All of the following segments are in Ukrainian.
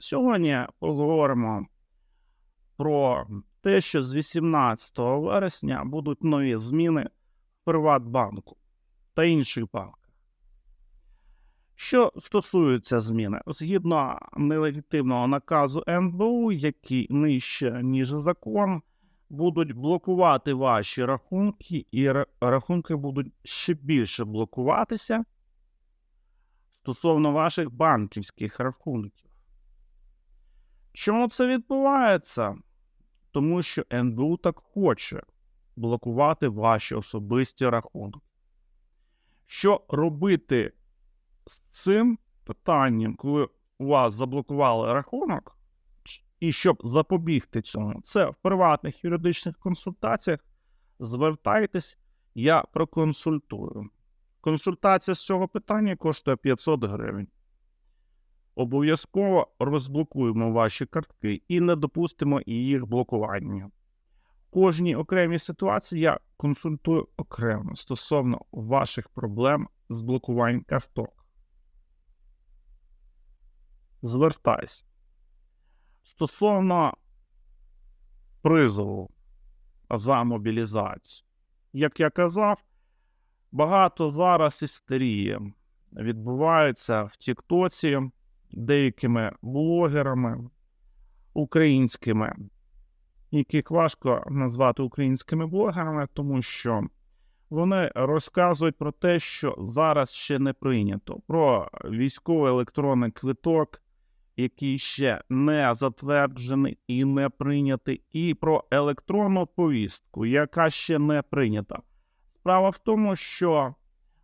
Сьогодні поговоримо про те, що з 18 вересня будуть нові зміни в Приватбанку та інших банках. Що стосується зміни, згідно нелегітимного наказу НБУ, який нижче, ніж закон, будуть блокувати ваші рахунки, і рахунки будуть ще більше блокуватися стосовно ваших банківських рахунків. Чому це відбувається? Тому що НБУ так хоче блокувати ваші особисті рахунки. Що робити з цим питанням, коли у вас заблокували рахунок, і щоб запобігти цьому, це в приватних юридичних консультаціях звертайтесь, я проконсультую. Консультація з цього питання коштує 500 гривень. Обов'язково розблокуємо ваші картки і не допустимо їх блокування. Кожній окремій ситуації я консультую окремо стосовно ваших проблем з блокуванням карток. Звертайся. Стосовно призову за мобілізацію. Як я казав, багато зараз істерії відбувається в Тіктоці деякими блогерами українськими, яких важко назвати українськими блогерами, тому що вони розказують про те, що зараз ще не прийнято, про військовий електронний квиток, який ще не затверджений і не прийнятий, і про електронну повістку, яка ще не прийнята. Справа в тому, що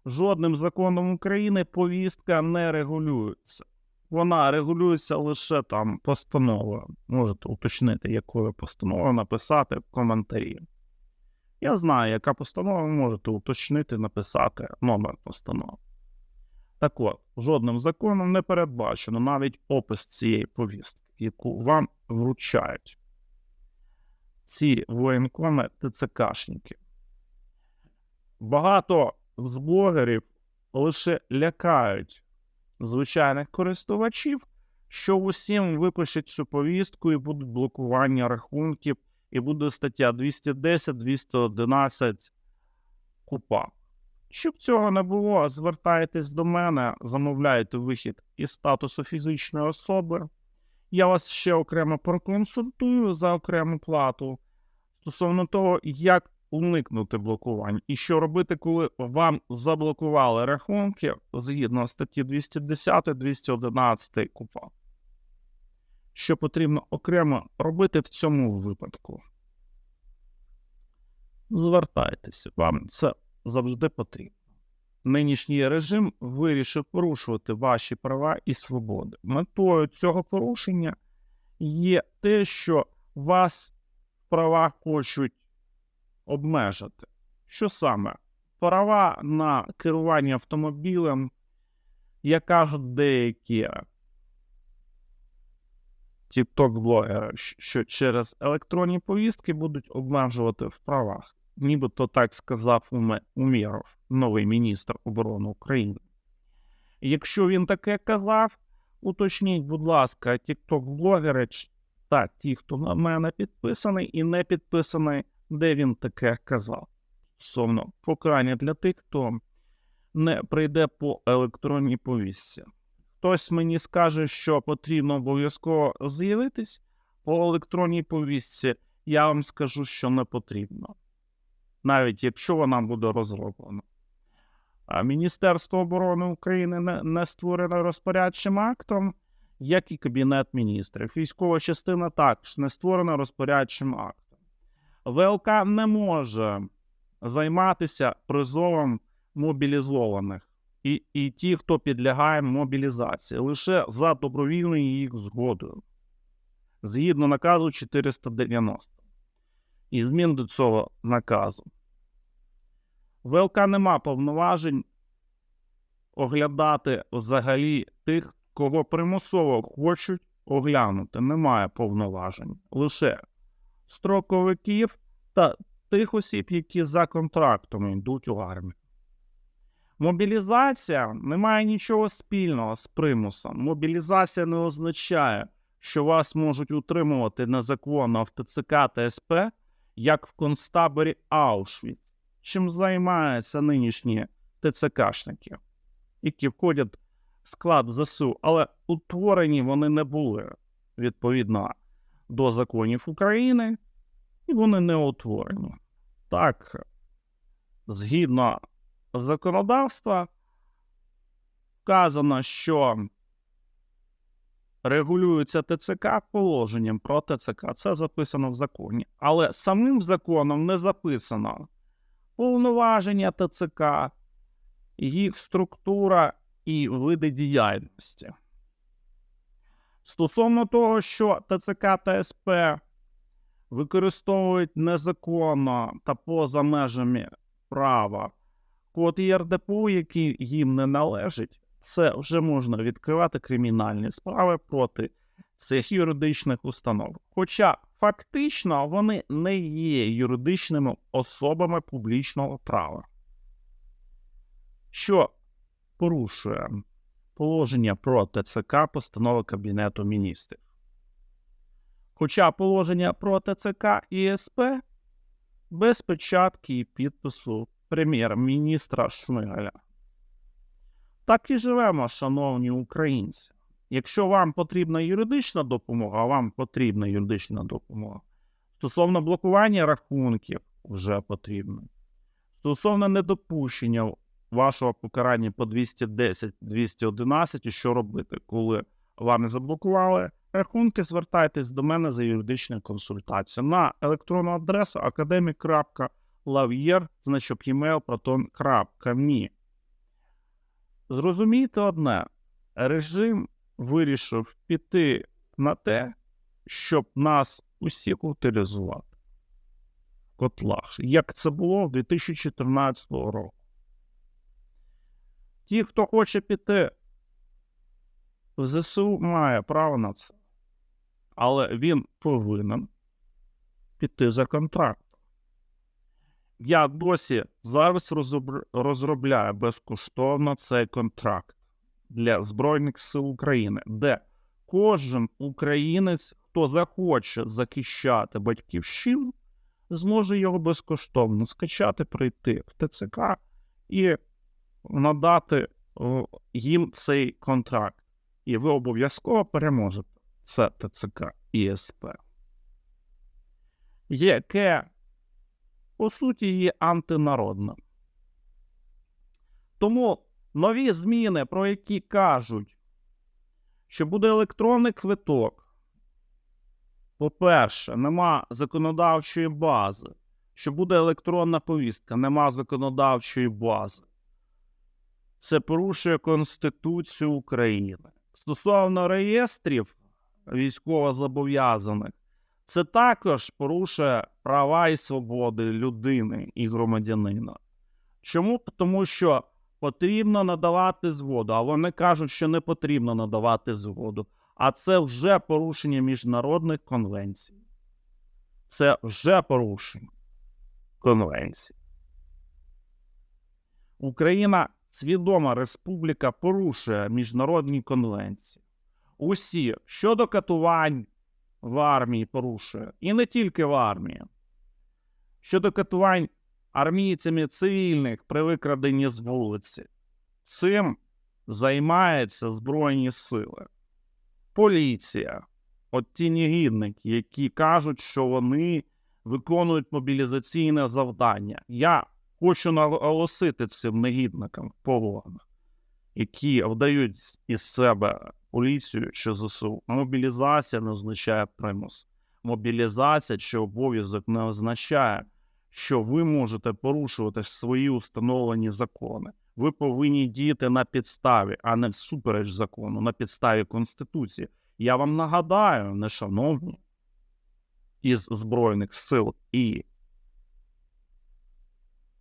жодним законом України повістка не регулюється. Вона регулюється лише там постановою. Можете уточнити, якою постановою написати в коментарі. Я знаю, яка постанова, ви можете уточнити, написати номер постанови. Так от, жодним законом не передбачено навіть опис цієї повістки, яку вам вручають ці воєнкоми ТЦКшники. Багато з блогерів лише лякають звичайних користувачів, що усім випишуть цю повістку і будуть блокування рахунків, і буде стаття 210-211 КУПА. Щоб цього не було, звертайтесь до мене, замовляйте вихід із статусу фізичної особи. Я вас ще окремо проконсультую за окрему плату стосовно того, як уникнути блокувань і що робити, коли вам заблокували рахунки згідно статті 210-211 КУПА. Що потрібно окремо робити в цьому випадку? Звертайтеся, вам це завжди потрібно. Нинішній режим вирішив порушувати ваші права і свободи. Метою цього порушення є те, що вас в правах хочуть обмежити. Що саме? Права на керування автомобілем, як кажуть деякі тікток-блогери, що через електронні повістки будуть обмежувати в правах. Нібито так сказав Умєров, новий міністр оборони України. Якщо він таке казав, уточніть, будь ласка, тікток-блогери та ті, хто на мене підписаний і не підписаний, де він таке казав. Стосовно покарання для тих, хто не прийде по електронній повістці. Хтось мені скаже, що потрібно обов'язково з'явитись по електронній повістці, я вам скажу, що не потрібно, навіть якщо вона буде розроблена. А Міністерство оборони України не, не створено розпорядчим актом, як і Кабінет міністрів. Військова частина також не створена розпорядчим актом. ВЛК не може займатися призовом мобілізованих і, і ті, хто підлягає мобілізації, лише за добровільною їх згодою, згідно наказу 490 і змін до цього наказу. ВЛК нема повноважень оглядати взагалі тих, кого примусово хочуть оглянути. Немає повноважень. Лише строковиків та тих осіб, які за контрактом йдуть у армію. Мобілізація не має нічого спільного з примусом. Мобілізація не означає що вас можуть утримувати незаконно в ТЦК та СП, як в концтаборі Аушвіц, чим займаються нинішні ТЦКшники, які входять в склад ЗСУ, але утворені вони не були відповідно до законів України, і вони не утворені. Так, згідно законодавства, вказано, що регулюється ТЦК положенням про ТЦК. Це записано в законі. Але самим законом не записано повноваження ТЦК, їх структура і види діяльності. Стосовно того, що ТЦК та СП використовують незаконно та поза межами права код ЄРДПУ, який їм не належить, це вже можна відкривати кримінальні справи проти цих юридичних установ. Хоча фактично вони не є юридичними особами публічного права, що порушує положення про ТЦК постанови Кабінету міністрів. Хоча положення про ТЦК і СП без печатки і підпису прем'єр-міністра Шмигаля. Так і живемо, шановні українці. Якщо вам потрібна юридична допомога, вам потрібна юридична допомога. Стосовно блокування рахунків вже потрібно. Стосовно недопущення вашого покарання по 210-211, і що робити, коли вам заблокували рахунки, звертайтесь до мене за юридичною консультацією на електронну адресу academic.lavier, значок email proton.me. Зрозумійте одне, режим вирішив піти на те, щоб нас усіх утилізувати в котлах, як це було в 2014 року. Ті, хто хоче піти в ЗСУ, має право на це, але він повинен піти за контрактом. Я досі зараз розробляю безкоштовно цей контракт для Збройних сил України, де кожен українець, хто захоче захищати батьківщину, зможе його безкоштовно скачати, прийти в ТЦК і надати їм цей контракт. І ви обов'язково переможете. Це ТЦК і СП. Яке по суті, є антинародним. Тому нові зміни, про які кажуть, що буде електронний квиток, по-перше, нема законодавчої бази, що буде електронна повістка, нема законодавчої бази. Це порушує Конституцію України. Стосовно реєстрів військовозобов'язаних, це також порушує права і свободи людини і громадянина. Чому? Тому що потрібно надавати згоду, а вони кажуть, що не потрібно надавати згоду. А це вже порушення міжнародних конвенцій. Це вже порушення конвенцій. Україна свідома республіка порушує міжнародні конвенції. Усі щодо катувань в армії порушує. І не тільки в армії. Щодо катувань армійцями цивільних при викраденні з вулиці. Цим займаються Збройні сили. Поліція. От ті негідники, які кажуть, що вони виконують мобілізаційне завдання. Я хочу наголосити цим негідникам в які вдають із себе поліцію чи ЗСУ. Мобілізація не означає примус. Мобілізація чи обов'язок не означає, що ви можете порушувати свої установлені закони. Ви повинні діяти на підставі, а не всупереч закону, на підставі Конституції. Я вам нагадаю, не шановні, із Збройних сил і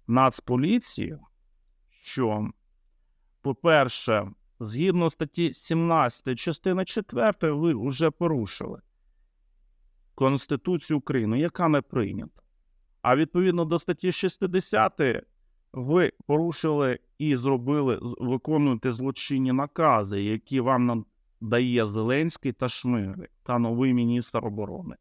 Нацполіції, що, по-перше, згідно статті 17 частини 4, ви вже порушили Конституцію України, яка не прийнята. А відповідно до статті 60 ви порушили і зробили, виконуєте злочинні накази, які вам на- дає Зеленський та Шмигаль та новий міністр оборони.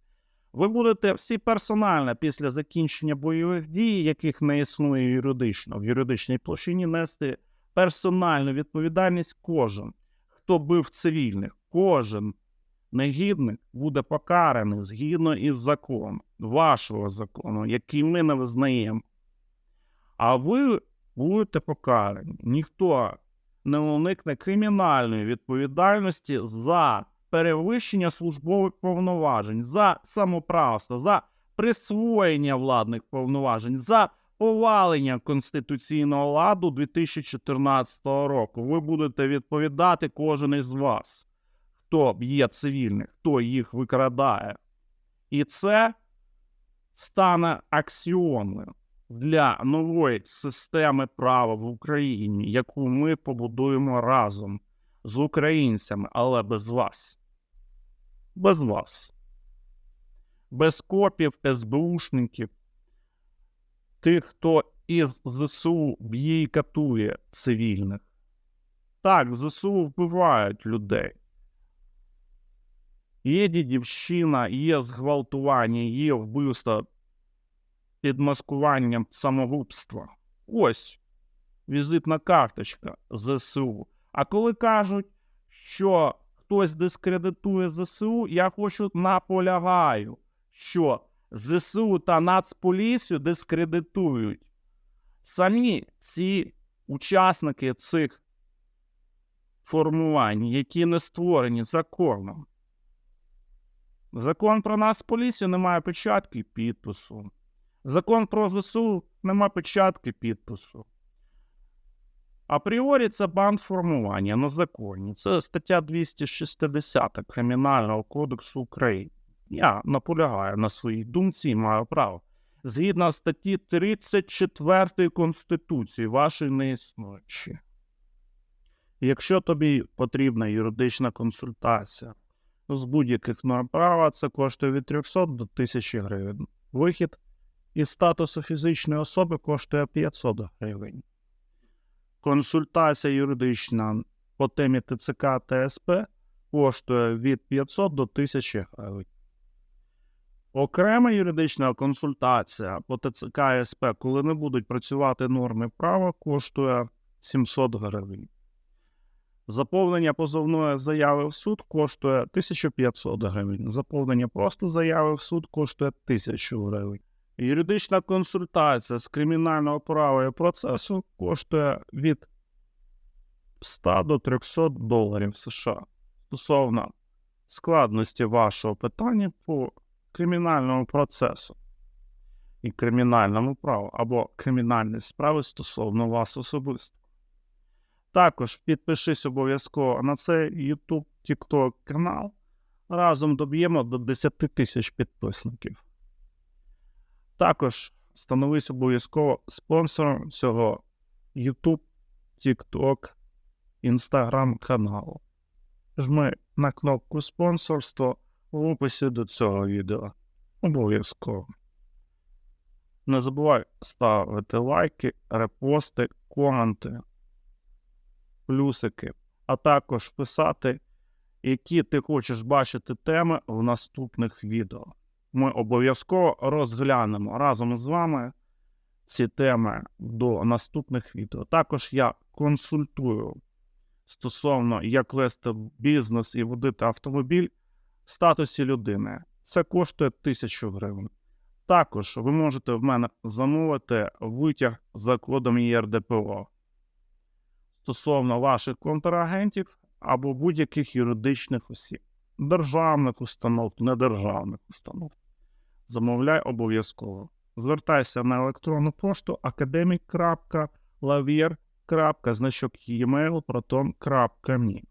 Ви будете всі персонально після закінчення бойових дій, яких не існує юридично в юридичній площині, нести персональну відповідальність кожен, хто бив цивільних, кожен негідник буде покараний згідно із законом, вашого закону, який ми не визнаємо. А ви будете покарані. Ніхто не уникне кримінальної відповідальності за перевищення службових повноважень, за самоправство, за присвоєння владних повноважень, за повалення конституційного ладу 2014 року. Ви будете відповідати кожен із вас, хто б'є цивільних, хто їх викрадає. І це стане аксіомою для нової системи права в Україні, яку ми побудуємо разом з українцями, але без вас. Без вас. Без копів, СБУшників, тих, хто із ЗСУ б'є і катує цивільних. Так, в ЗСУ вбивають людей. Є дідівщина, є зґвалтування, є вбивство під маскуванням самогубства. Ось візитна карточка ЗСУ. А коли кажуть, що хтось дискредитує ЗСУ, я хочу наполягаю, що ЗСУ та Нацполіцію дискредитують самі ці учасники цих формувань, які не створені законом. Закон про Нацполіцію не має печатки підпису. Закон про ЗСУ нема печатки підпису. Апріорі це бандформування на законі. Це стаття 260 Кримінального кодексу України. Я наполягаю на своїй думці і маю право. Згідно статті 34 Конституції, вашої не існуючі. Якщо тобі потрібна юридична консультація з будь-яких норм права, це коштує від 300 до 1000 гривень. Вихід із статусу фізичної особи коштує 500 гривень. Консультація юридична по темі ТЦК та СП коштує від 500 до 1000 гривень. Окрема юридична консультація по ТЦК СП, коли не будуть працювати норми права, коштує 700 гривень. Заповнення позовної заяви в суд коштує 1500 гривень. Заповнення просто заяви в суд коштує 1000 гривень. Юридична консультація з кримінального права і процесу коштує від 100 до 300 доларів США стосовно складності вашого питання по кримінальному процесу і кримінальному праву або кримінальної справи стосовно вас особисто. Також підпишись обов'язково на цей YouTube TikTok канал. Разом доб'ємо до 10 тисяч підписників. Також становись обов'язково спонсором цього YouTube, TikTok, Instagram каналу. Жми на кнопку спонсорство в описі до цього відео. Обов'язково. Не забувай ставити лайки, репости, коменти, плюсики, а також писати, які ти хочеш бачити теми в наступних відео ми обов'язково розглянемо разом з вами ці теми до наступних відео. Також я консультую стосовно як вести бізнес і водити автомобіль в статусі людини. Це коштує 1000 гривень. Також ви можете в мене замовити витяг за кодом ЄРДПО стосовно ваших контрагентів або будь-яких юридичних осіб, державних установ, недержавних установ замовляй обов'язково. Звертайся на електронну пошту academic.lavier.значок e-mail proton.me